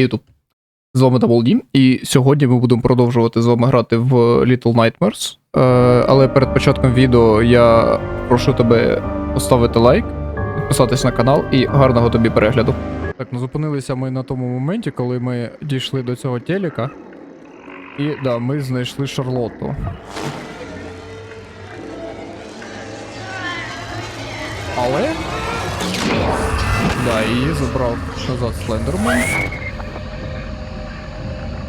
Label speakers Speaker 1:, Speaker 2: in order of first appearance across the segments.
Speaker 1: Ютуб. З вами Double і сьогодні ми будемо продовжувати з вами грати в Little Nightmares. Е, але перед початком відео я прошу тебе поставити лайк, підписатись на канал і гарного тобі перегляду. Так, ну зупинилися ми на тому моменті, коли ми дійшли до цього телека. І да, ми знайшли Шарлотту. Але. Да, її забрав назад Слендермен.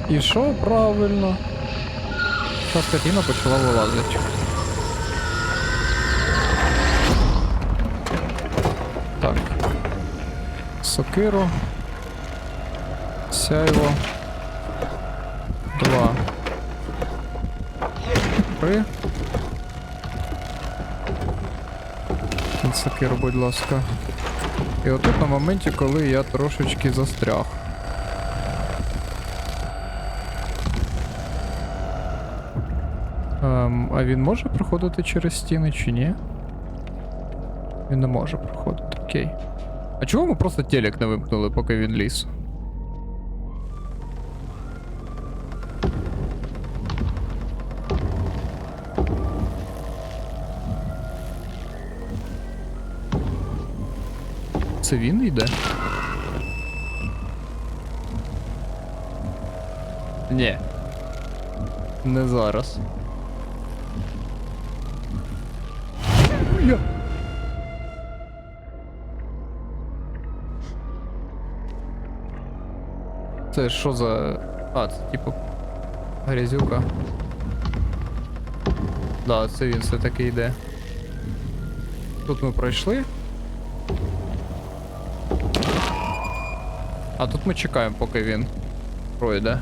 Speaker 1: І що правильно? Та скотина почала вилазити. Так. Сокиру. Сяйво. Два. Три. Сокиру, будь ласка. І отут на моменті, коли я трошечки застряг. Ем, а він може проходити через стіни чи ні? Він не може проходити, окей. А чого ми просто телек не вимкнули, поки він ліз? Це він йде? Ні. Не зараз. Я. Це що за. А, це типу. Грязюка. Да, це він все-таки йде. Тут ми пройшли. А тут ми чекаємо, поки він пройде.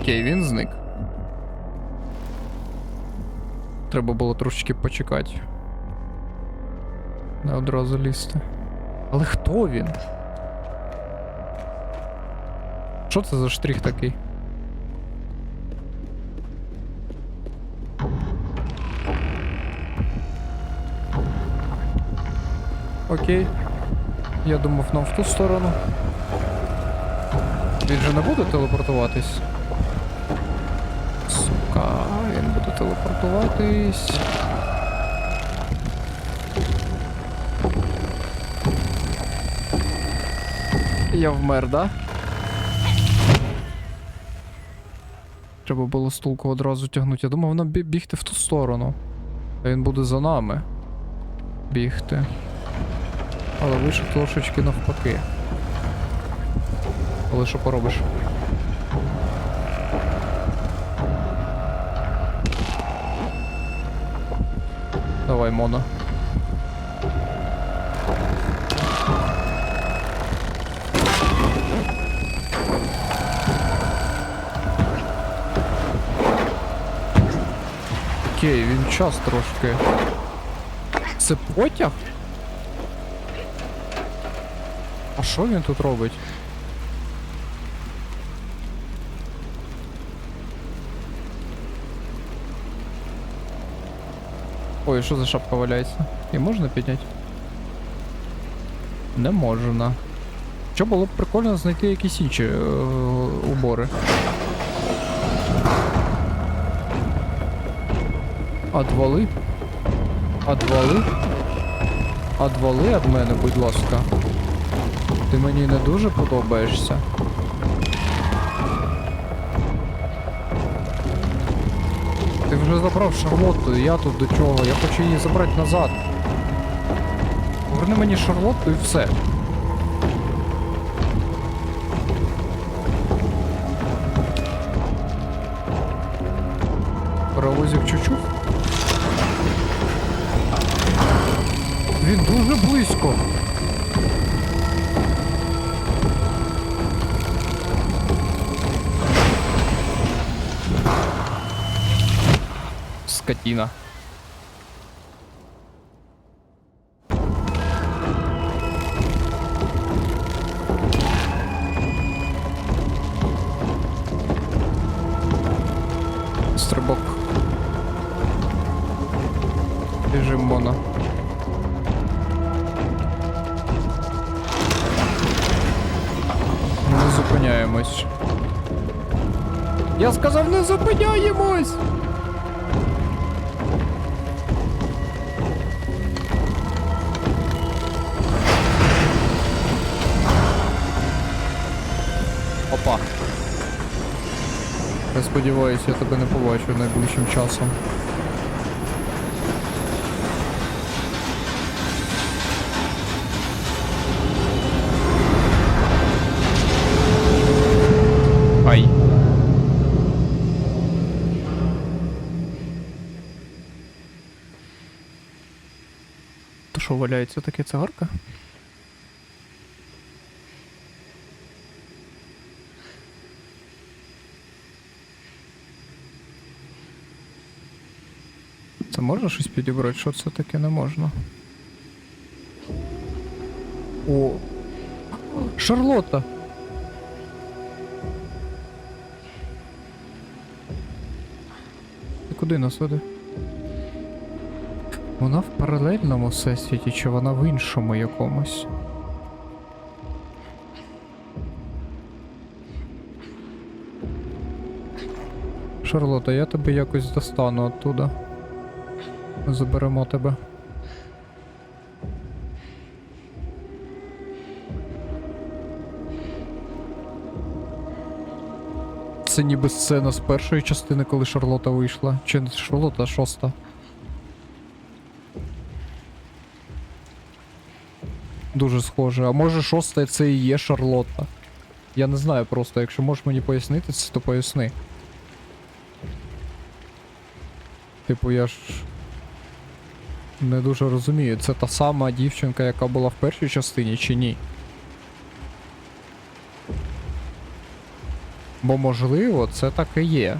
Speaker 1: Окей, він зник. Треба було трошечки почекати. Не одразу лізти. Але хто він? Що це за штрих такий? Окей. Я думав нам в ту сторону. Він же не буде телепортуватись. Сука, він буде телепортуватись. Я вмер, да? Треба було стулку одразу тягнути. Я думав, бі- бігти в ту сторону. А він буде за нами. Бігти. Але вийшов трошечки навпаки. Але що поробиш? Давай, Мона. Окей, він час трошки. Це потяг? А що він тут робить? Ой, що за шапка валяється? І можна підняти? Не можна. Що було б прикольно знайти якісь інші е, убори. Адвали? Адвали? Адвали від мене, будь ласка. Ти мені не дуже подобаєшся. Вже забрав Шарлотту, і я тут до чого? Я хочу її забрати назад. Поверни мені Шарлотту і все. Паровозик чучух. Він дуже близько. Скотина. Сподіваюся, я тебе не побачу найближчим часом. Ай. То що валяється таке цигарка? Можна щось підібрати? Що це таке не можна? О. Шарлотта! Ти куди нас веде? Вона в паралельному всесвіті, чи вона в іншому якомусь? Шарлота, я тебе якось достану оттуда. Заберемо тебе. Це ніби сцена з першої частини, коли Шарлота вийшла. Чи не Шарлота, шоста. Дуже схоже. А може шоста це і є Шарлотта. Я не знаю просто, якщо можеш мені пояснити це, то поясни. Типу, я ж. Не дуже розумію, це та сама дівчинка, яка була в першій частині, чи ні? Бо можливо, це так і є.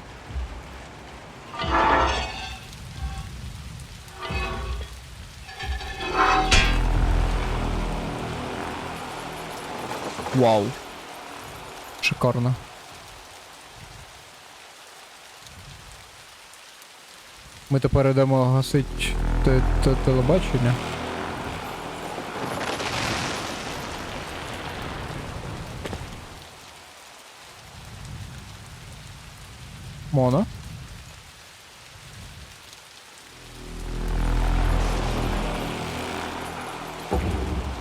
Speaker 1: Вау. Шикарно. Ми тепер йдемо гасить те- те- телебачення. Мона.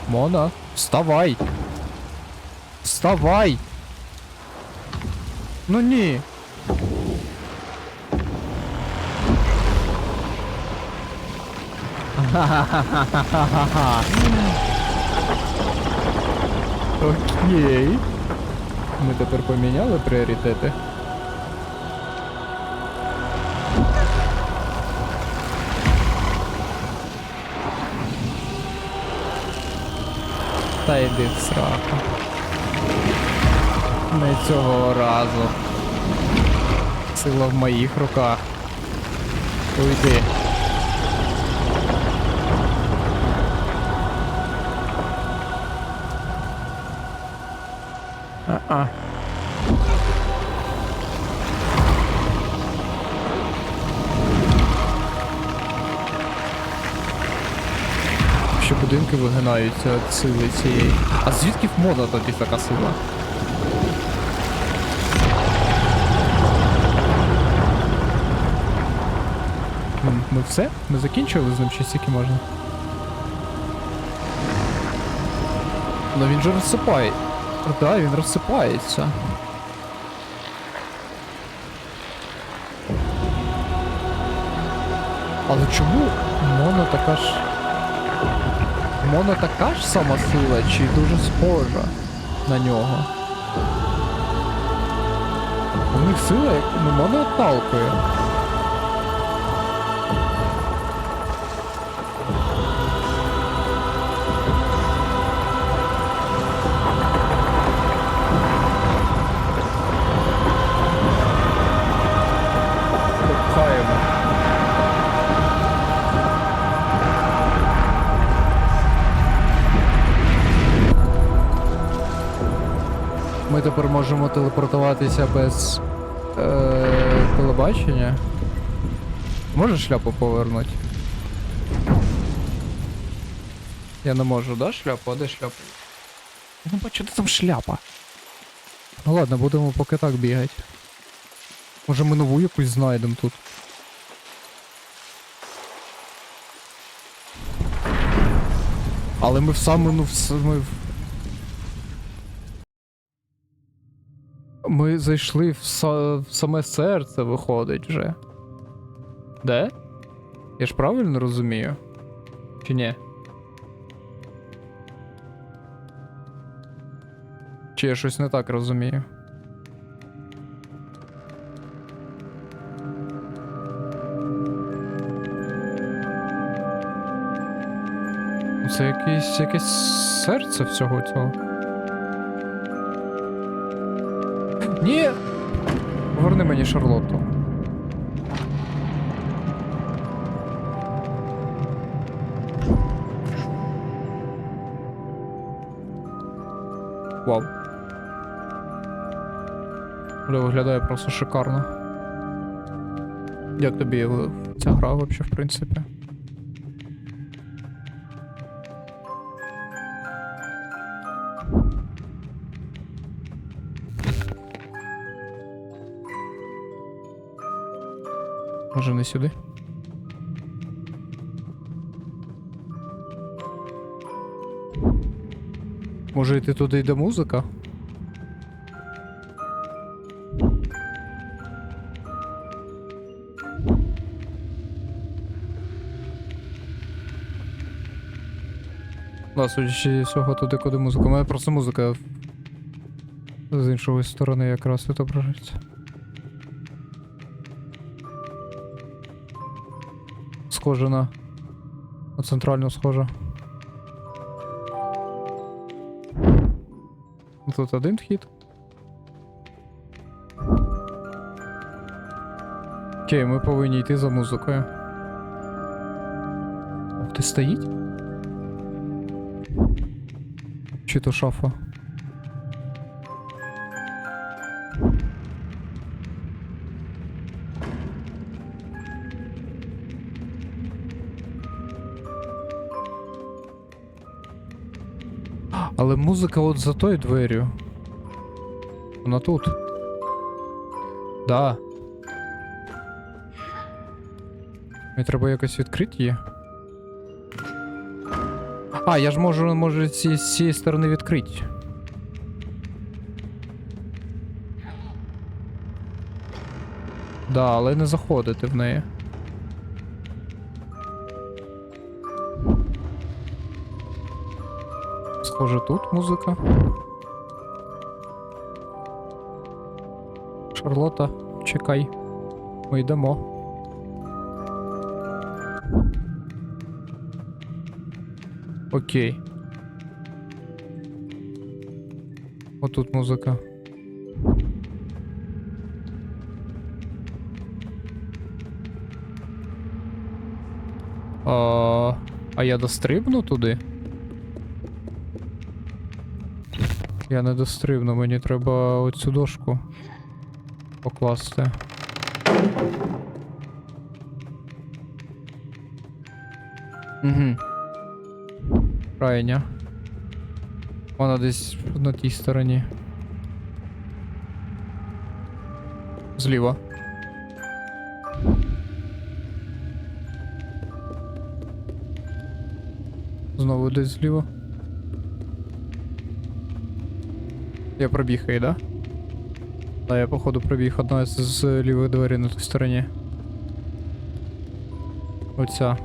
Speaker 1: Мона, вставай! Вставай! Ну ні! Окей. Ми тепер поміняли пріоритети. Та йди в сраку. Не цього разу. Сила в моїх руках. Уйди. А-а. Що будинки вигинаються сили цієї. А звідки в мода тоді така сила? М, Ми все? Ми закінчили з ним чи стільки можна? Ну він же розсипає. Да, він розсипається. Але чому Мона така ж. Мона така ж сама сила, чи дуже схожа на нього? У них сила, як ну, Мона отталкує. Можемо телепортуватися без е, телебачення. Можеш шляпу повернути? Я не можу, да, шляпу? А де шляпа? Я не бачу, де там шляпа. Ну ладно, будемо поки так бігати. Може ми нову якусь знайдемо тут. Але ми в саме, ну, в, ми в... Ми зайшли в, са... в саме серце, виходить вже. Де? Я ж правильно розумію? Чи ні? Чи я щось не так розумію? Це якесь, якесь серце всього цього. Ні! Поверни мені Шарлотту. Вау. Бля, виглядає просто шикарно. Як тобі е, ця гра вообще, в принципі? Може не сюди? Може йти туди йде музика? Да, судячи з цього туди, куди музика. У мене просто музика з іншої сторони якраз відображається. Схоже на. На центральну схоже. Тут один вхід. Окей, ми повинні йти за музикою. Ти стоїть? Чи то шафа? Але музика от за тою дверю. Вона тут. Да. Мені треба якось відкрити її. А, я ж можу, ці, з цієї сторони відкрити. Да, але не заходити в неї. Схоже, тут музика. Шарлота, чекай. Ми йдемо. Окей. Отут музика. А, а я дострибну туди? Я не дострибну, мені треба оцю дошку покласти. Угу. Крайня. Вона десь на тій стороні. Зліва. Знову десь зліва. Я пробіг її, да? Да, я походу пробіг одна з, з лівих дверей на тій стороні. Оця.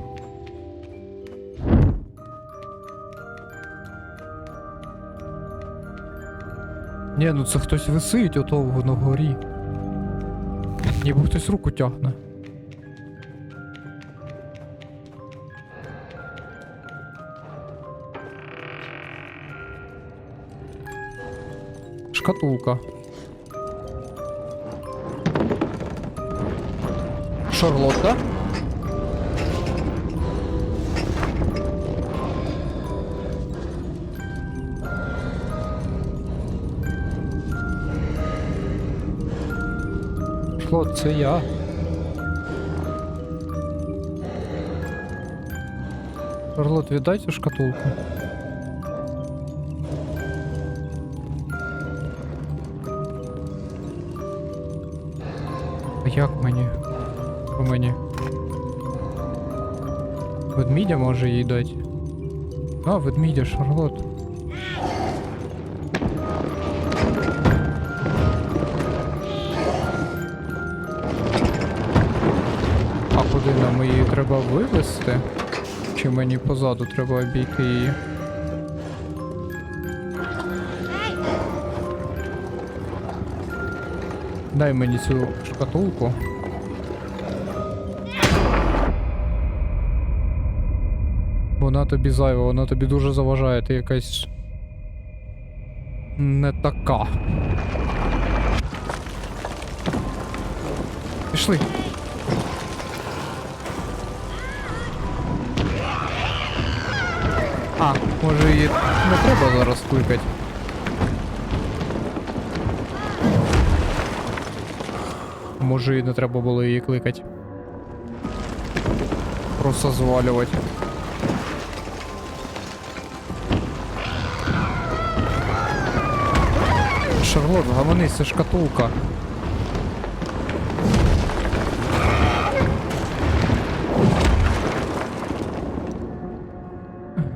Speaker 1: Ні, ну це хтось висить ото на горі. Ніби хтось руку тягне. Шкатулка. Шарлотта. Шарлот, це я. Шарлот, віддай шкатулку. Як мені? Що мені? Ведмідя може їй дати. А, ведмідя, Шарлот. А куди нам її треба вивезти? Чи мені позаду треба обійти її? Дай мені цю шкатулку. Вона тобі зайва, вона тобі дуже заважає, ти якась. Не така. Пішли. А, може її не треба зараз кликати. Може і не треба було її кликати. Просто звалювати. Шарлот, гамани, це шкатулка.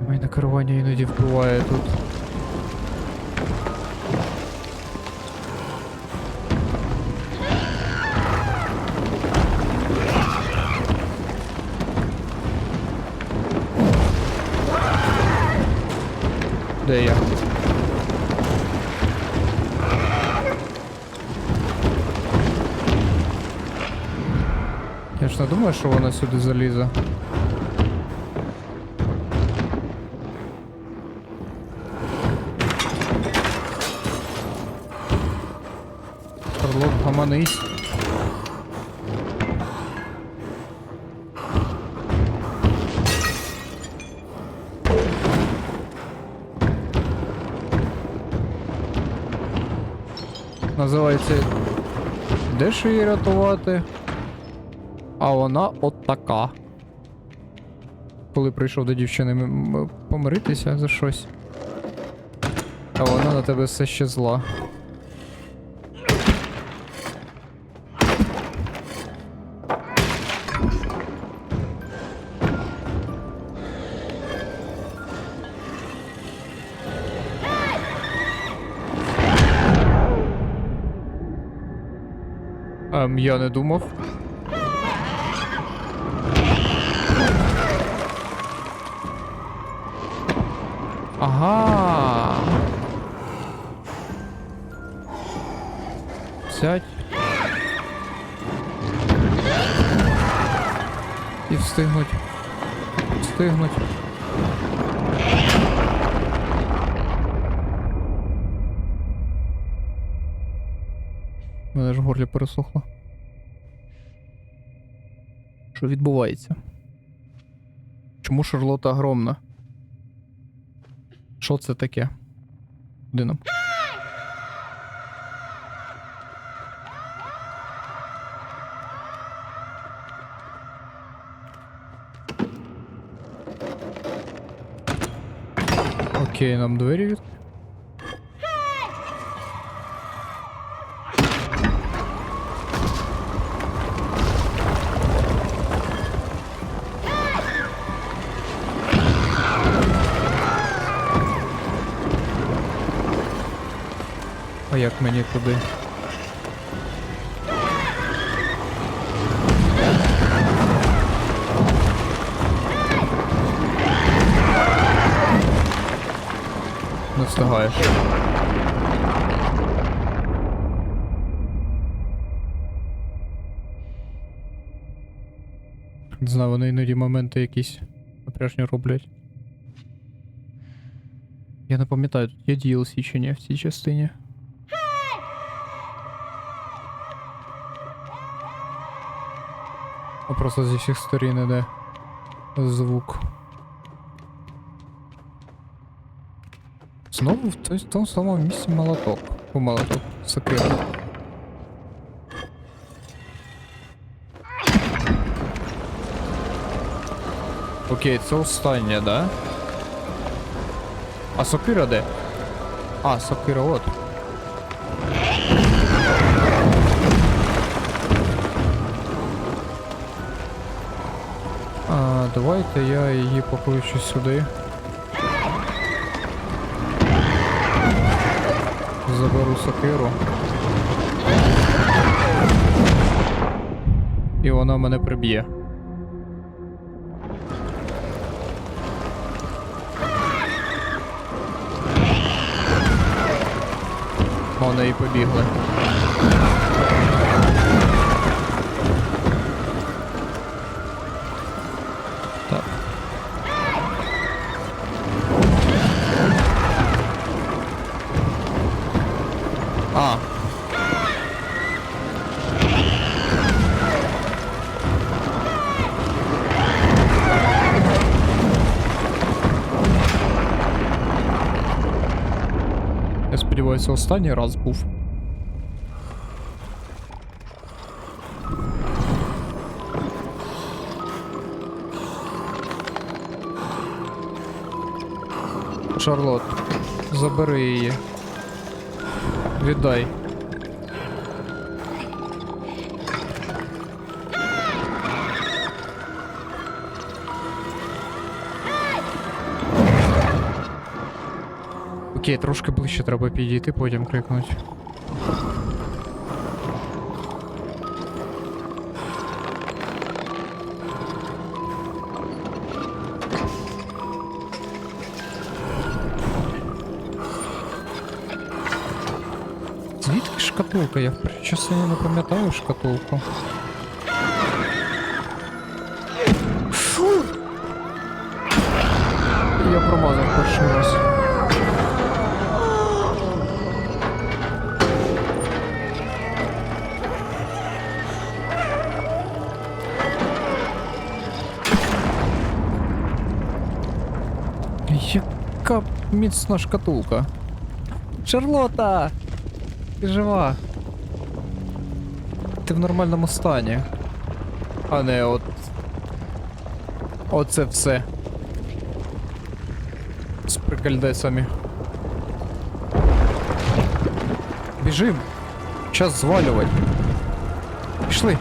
Speaker 1: Моє керування іноді впливає тут. Де я? Я ж не думаю, що вона сюди залізе. Шарлот, гаманись. Називається Де ж її рятувати? А вона от така. Коли прийшов до дівчини помиритися за щось. А вона на тебе все ще зла. Ем, я не думав. Ага. Сядь. І встигнуть. Встигнуть. У Мене ж в горлі пересохло. Що відбувається? Чому Шарлота огромна? Що це таке? Куди нам? Окей, нам двері від... Туди? Не встигаєш. Не знаю, вони іноді моменти якісь напряжні роблять. Я не пам'ятаю, тут є DLC чи ні в цій частині. А просто зі всіх сторін іде звук. Знову в той- тому самому місці молоток. О, молоток, сокира. Окей, це останнє, да? А сокира де? А, сокира от. Давайте я її покличу сюди. Заберу сокиру. І вона мене приб'є. Вони і побігли. Я останній раз був. Шарлот, забери її. Віддай. Окей, трошки ближче треба підійти, потім крикнуть. Звідки шкатулка? Я чесно не пам'ятаю шкатулку. Фу! Я промазав перший раз. Міцна шкатулка. Шарлота! Ти жива. Ти в нормальному стані. А не от. Оце все. З прикольдесами. Біжим. Час звалювати. Пішли.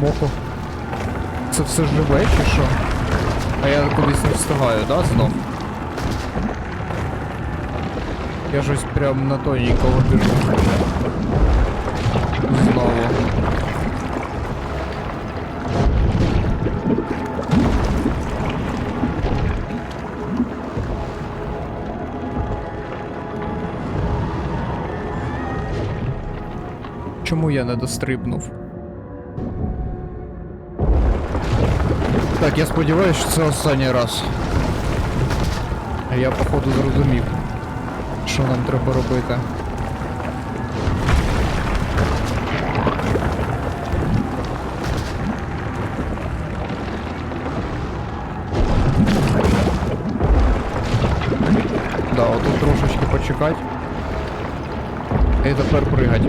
Speaker 1: Боку. Це все живе чи що? А я кудись не встигаю, да, знов? Я щось прям на тоненького біжу. Знову. Чому я не дострибнув? Так, я сподіваюся, що це останній раз. А я походу зрозумів, що нам треба робити. Да, отут трошечки почекати. І тепер пригать.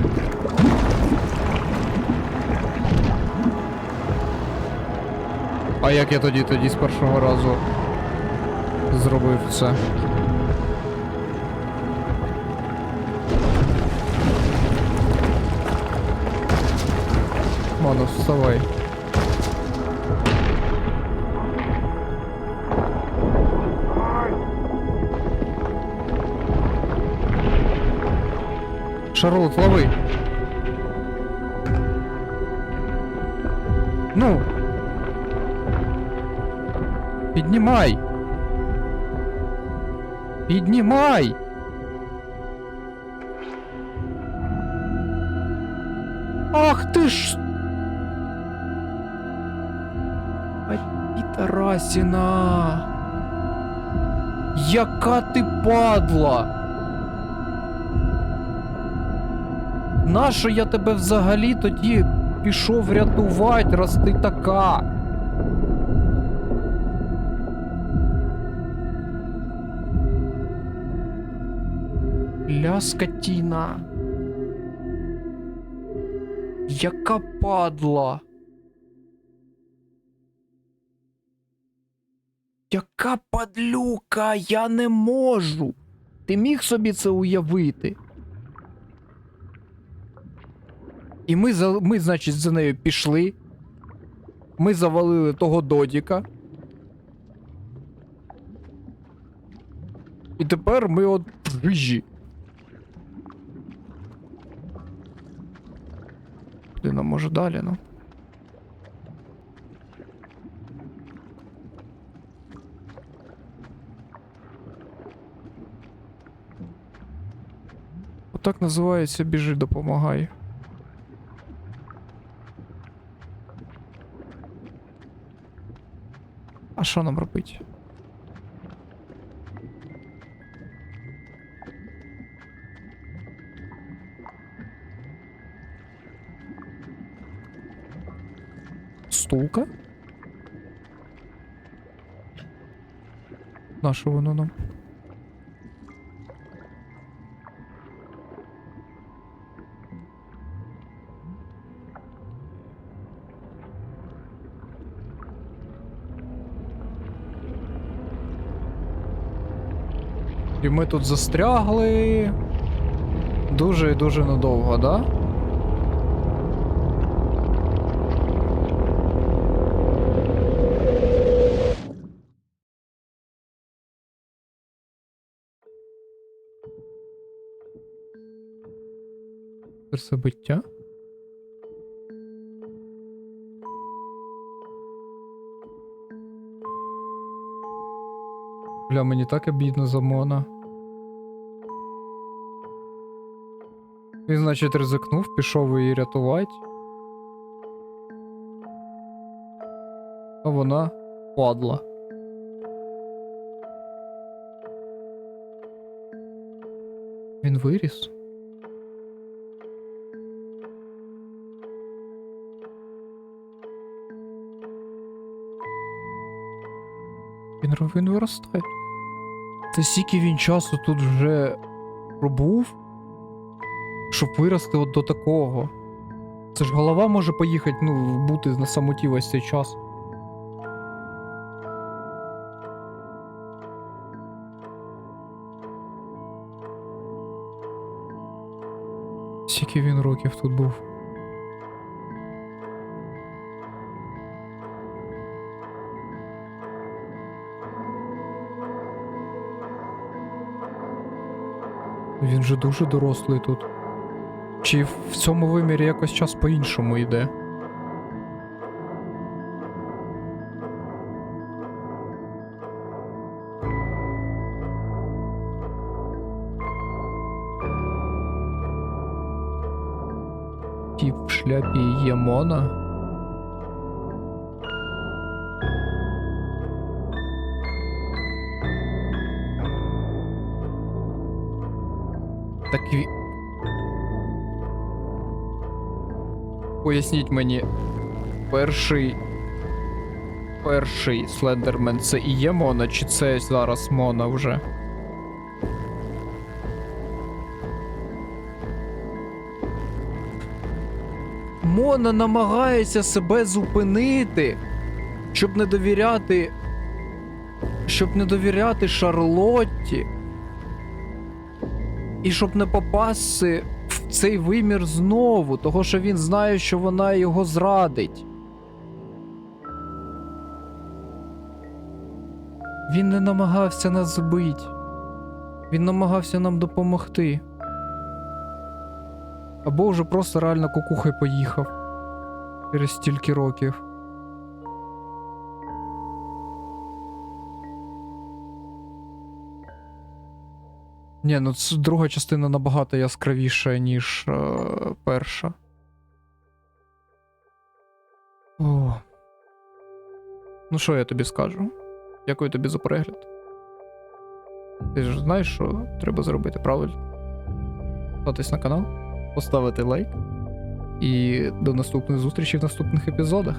Speaker 1: А як я тоді тоді з першого разу зробив це? Мано, вставай. Шарлот, лови. Ну. Піднімай. Піднімай. Ах ти ж. Тарасіна. Яка ти падла. Нащо я тебе взагалі тоді пішов рятувати, раз ти така? Бля, скотіна. Яка падла. Яка падлюка, я не можу. Ти міг собі це уявити. І ми, ми, значить, за нею пішли. Ми завалили того додіка. І тепер ми от в жижі. Куди нам може далі, ну? Отак називається біжи, допомагай. А що нам робити? Стулка? На що воно нам? І ми тут застрягли. Дуже і дуже надовго, да? Серцебиття? Бля, мені так обідно за Мона. Він, значить, ризикнув, пішов її рятувати. А вона падла. Він виріс. Він, він виростає. Це стільки він часу тут вже пробув, щоб вирости от до такого. Це ж голова може поїхати, ну, бути на самоті весь цей час. Скільки він років тут був. Він же дуже дорослий тут. Чи в цьому вимірі якось час по-іншому йде? Тіп в шляпі є Мона. Так ві... Поясніть мені, перший. Перший Слендермен це і є Мона, чи це зараз Мона вже? Мона намагається себе зупинити, щоб не довіряти. Щоб не довіряти Шарлотті. І щоб не попасти в цей вимір знову, того що він знає, що вона його зрадить. Він не намагався нас збити. Він намагався нам допомогти. Або вже просто реально кукухай поїхав через стільки років. Ні, ну це друга частина набагато яскравіша, ніж е, перша. О. Ну, що я тобі скажу? Дякую тобі за перегляд. Ти ж знаєш, що треба зробити, правильно? Підписатись на канал, поставити лайк. І до наступних зустрічей в наступних епізодах.